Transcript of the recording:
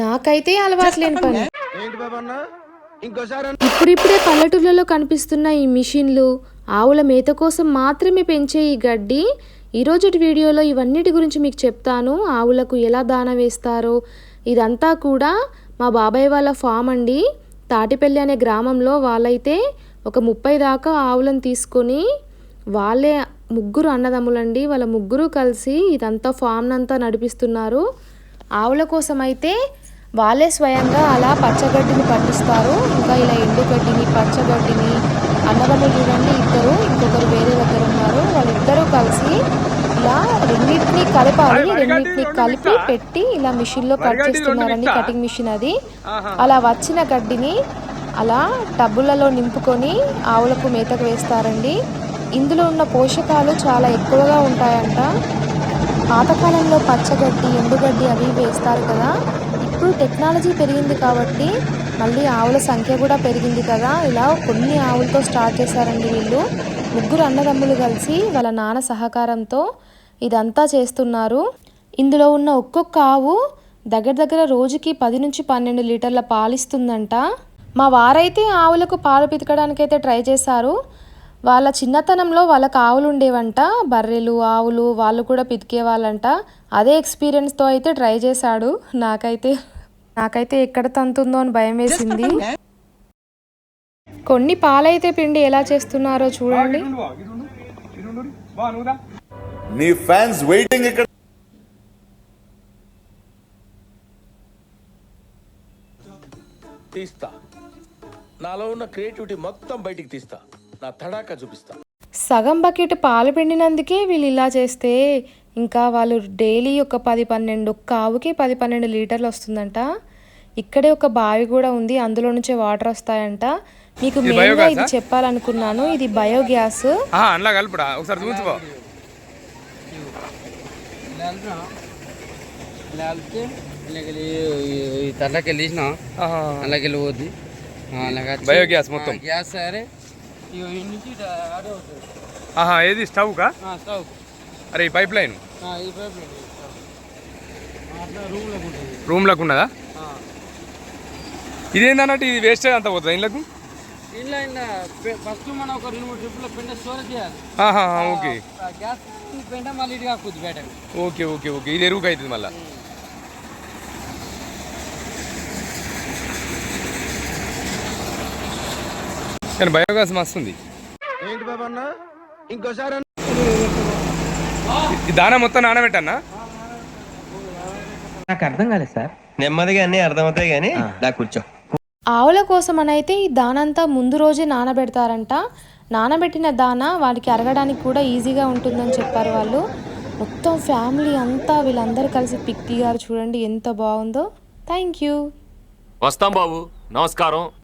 నాకైతే అలవాట్లేని పని. ఇప్పుడిప్పుడే పల్లెటూర్లలో కనిపిస్తున్న ఈ మిషన్లు ఆవుల మేత కోసం మాత్రమే పెంచే ఈ గడ్డి ఈరోజు వీడియోలో ఇవన్నిటి గురించి మీకు చెప్తాను. ఆవులకు ఎలా దాన వేస్తారో ఇదంతా కూడా మా బాబాయ్ వాళ్ళ ఫామ్ అండి. తాటిపల్లి అనే గ్రామంలో వాళ్ళైతే ఒక ముప్పై దాకా ఆవులను తీసుకొని వాళ్ళే ముగ్గురు అన్నదమ్ములండి వాళ్ళ ముగ్గురు కలిసి ఇదంతా ఫామ్ అంతా నడిపిస్తున్నారు. ఆవుల కోసం అయితే వాళ్ళే స్వయంగా అలా పచ్చగడ్డిని పండిస్తారు. ఇంకా ఇలా ఎండుగడ్డిని పచ్చగడ్డిని అన్నదమ్ములు చూడండి ఇద్దరు ఇంకొకరు వేరే దగ్గర ఉన్నారు. వాళ్ళిద్దరూ కలిసి ఇలా రెండింటిని కలపాలి. రెండింటిని కలిపి పెట్టి ఇలా మిషన్లో కట్ చేస్తున్నారండి కటింగ్ మిషన్ అది. అలా వచ్చిన గడ్డిని అలా టబ్బులలో నింపుకొని ఆవులకు మేతకు వేస్తారండి. ఇందులో ఉన్న పోషకాలు చాలా ఎక్కువగా ఉంటాయంట. పాతకాలంలో పచ్చగడ్డి ఎండుగడ్డి అవి వేస్తారు కదా. ఇప్పుడు టెక్నాలజీ పెరిగింది కాబట్టి మళ్ళీ ఆవుల సంఖ్య కూడా పెరిగింది కదా. ఇలా కొన్ని ఆవులతో స్టార్ట్ చేశారండి వీళ్ళు. ముగ్గురు అన్నదమ్ములు కలిసి వాళ్ళ నాన్న సహకారంతో ఇదంతా చేస్తున్నారు. ఇందులో ఉన్న ఒక్కొక్క ఆవు దగ్గర దగ్గర రోజుకి పది నుంచి పన్నెండు లీటర్ల పాలిస్తుందంట. మా వారైతే ఆవులకు పాలు పితకడానికైతే ట్రై చేశారు. వాళ్ళ చిన్నతనంలో వాళ్ళకి ఆవులు ఉండేవంట. బర్రెలు ఆవులు వాళ్ళు కూడా పితికే వాళ్ళంట. అదే ఎక్స్పీరియన్స్తో అయితే ట్రై చేశాడు నాకైతే. నాకైతే ఎక్కడ తంతుందో అని భయం వేసింది. కొన్ని పాలైతే పిండి ఎలా చేస్తున్నారో చూడండి. నీ ఫ్యాన్స్ వెయిటింగ్ ఇక్కడ. తీస్తా. నాలో ఉన్న క్రియేటివిటీ మొత్తం బయటికి తీస్తా. నా తడాకా చూపిస్తా. సగం బకెట్ పాలు పిండినందుకే వీళ్ళు ఇలా చేస్తే ఇంకా వాళ్ళు డైలీ ఒక పది పన్నెండు ఒక్క ఆవుకి పది పన్నెండు లీటర్లు వస్తుందంట. ఇక్కడే ఒక బావి కూడా ఉంది అందులో నుంచే వాటర్ వస్తాయంట. మీకు మెయిన్గా ఇది చెప్పాలనుకున్నాను ఇది బయోగ్యాస్ కలుపుడా ఒకసారి చూసుకో బయోగ్యాస్ మొత్తం. గ్యాస్ సరే. ఏది స్టవ్ కా ఆ, స్టవ్. అరే ఈ పైప్ లైన్ ఆ, ఈ పైప్ లైన్, రూమ్లోకి ఉంటుంది. రూమ్లకు ఉన్నదా. ఇదేందన్నట్టు ఇది వేస్ట్ అంత పోతుంది ఇంకా ఫస్ట్ మనం ఒక రెండు మూడు ట్రిప్లో పెంట స్టోరేజ్ చేయాలి. ఆహా ఓకే. గ్యాస్ పెంట మళ్ళీ ఇటు ఓకే ఓకే ఓకే. ఇది ఎరువుకి అవుతుంది మళ్ళీ? కానీ బయోగ్యాస్ మస్తు ఉంది ఏంటి బాబా అన్న? ఇంకోసారి దానా మొత్తం నానబెట్టన్నా నాకు అర్థం కాలేదు సార్. నెమ్మదిగా అన్ని అర్థమవుతాయి కానీ దా కూర్చో. ఆవుల కోసం అయితే ఈ దానంతా ముందు రోజే నానబెడతారంట. నానబెట్టిన దాన వాటికి అరగడానికి కూడా ఈజీగా ఉంటుందని చెప్పారు వాళ్ళు. మొత్తం ఫ్యామిలీ అంతా వీళ్ళందరూ కలిసి పిక్ దిగారు చూడండి ఎంత బాగుందో. Thank you. వస్తాం బాబు. నమస్కారం.